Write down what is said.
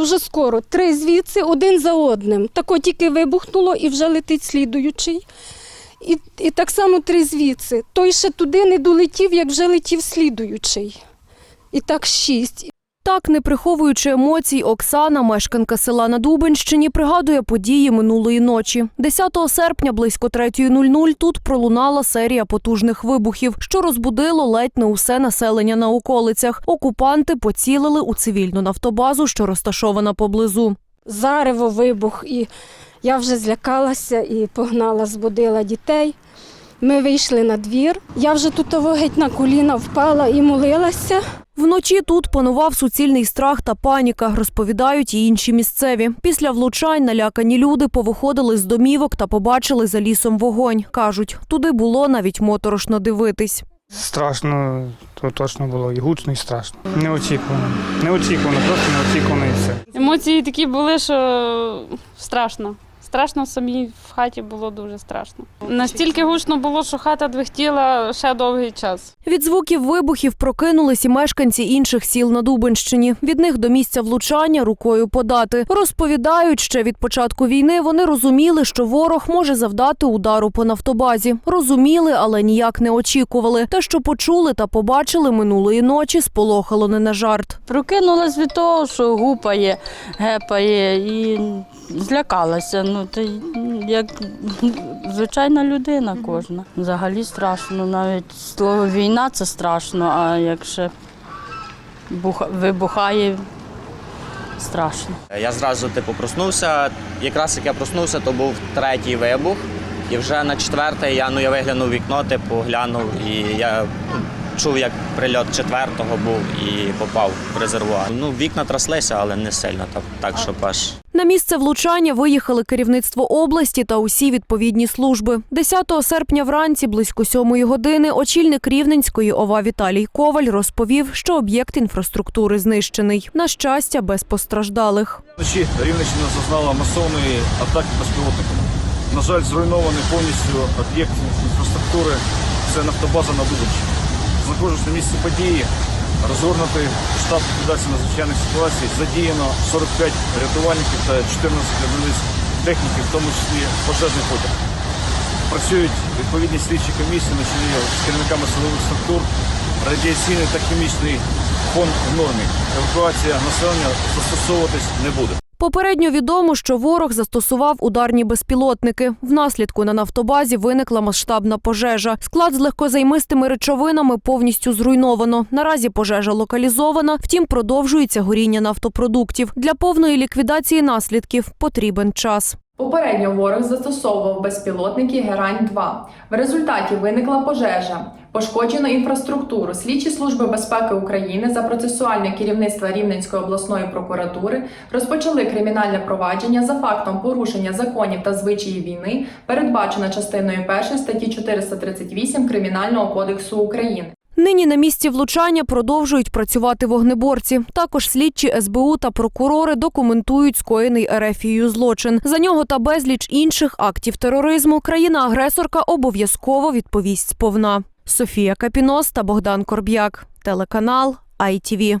дуже скоро. Три звідси, один за одним. Тако тільки вибухнуло і вже летить слідуючий. І, і так само три звідси. Той ще туди не долетів, як вже летів слідуючий. І так шість. Так, не приховуючи емоцій, Оксана, мешканка села на Дубенщині, пригадує події минулої ночі. 10 серпня близько 3.00 тут пролунала серія потужних вибухів, що розбудило ледь не усе населення на околицях. Окупанти поцілили у цивільну нафтобазу, що розташована поблизу. Зарево, вибух. І я вже злякалася і погнала, збудила дітей. Ми вийшли на двір. Я вже тут того геть на коліна впала і молилася. Вночі тут панував суцільний страх та паніка, розповідають і інші місцеві. Після влучань налякані люди повиходили з домівок та побачили за лісом вогонь. Кажуть, туди було навіть моторошно дивитись. Страшно, то точно було і гучно, і страшно. Неочікувано. Неочікувано, просто неочікувано і все. Емоції такі були, що страшно. Страшно самій в хаті було дуже страшно. Настільки гучно було, що хата двихтіла ще довгий час. Від звуків вибухів прокинулись і мешканці інших сіл на Дубенщині. Від них до місця влучання рукою подати. Розповідають, ще від початку війни вони розуміли, що ворог може завдати удару по нафтобазі. Розуміли, але ніяк не очікували. Те, що почули та побачили минулої ночі, сполохало не на жарт. Прокинулась від того, що гупає, гепає і злякалася. Ну, то як звичайна людина кожна. Взагалі страшно. Навіть слово війна це страшно, а як ще буха- вибухає, страшно. Я зразу типу проснувся. Якраз як я проснувся, то був третій вибух. І вже на четвертий я ну я виглянув вікно, типу глянув, і я ну, чув, як прильот четвертого був і попав в резервуар. Ну, вікна траслися, але не сильно, так, так щоб аж. На місце влучання виїхали керівництво області та усі відповідні служби. 10 серпня вранці, близько сьомої години, очільник Рівненської ОВА Віталій Коваль розповів, що об'єкт інфраструктури знищений. На щастя, без постраждалих. Вночі Рівненщина зазнала масовної атаки безпілотниками. На жаль, зруйнований повністю об'єкт інфраструктури це нафтобаза на Дубенщині. Знаходжусь на місці події, розгорнутий штаб ліквідації надзвичайних ситуацій. Задіяно 45 рятувальників та 14 одиниць техніки, в тому числі пожежний потяг. Працюють відповідні слідчі комісії на чолі з керівниками силових структур. Радіаційний та хімічний фон в нормі. Евакуація населення застосовуватись не буде. Попередньо відомо, що ворог застосував ударні безпілотники. Внаслідку на нафтобазі виникла масштабна пожежа. Склад з легкозаймистими речовинами повністю зруйновано. Наразі пожежа локалізована, втім продовжується горіння нафтопродуктів. Для повної ліквідації наслідків потрібен час. Попередньо ворог застосовував безпілотники Герань-2. В результаті виникла пожежа. Пошкоджено інфраструктуру. Слідчі служби безпеки України за процесуальне керівництво Рівненської обласної прокуратури розпочали кримінальне провадження за фактом порушення законів та звичаїв війни, передбачено частиною 1 статті 438 Кримінального кодексу України. Нині на місці влучання продовжують працювати вогнеборці. Також слідчі СБУ та прокурори документують скоєний ерефією злочин. За нього та безліч інших актів тероризму країна-агресорка обов'язково відповість сповна. Софія Капінос та Богдан Корб'як. Телеканал ITV.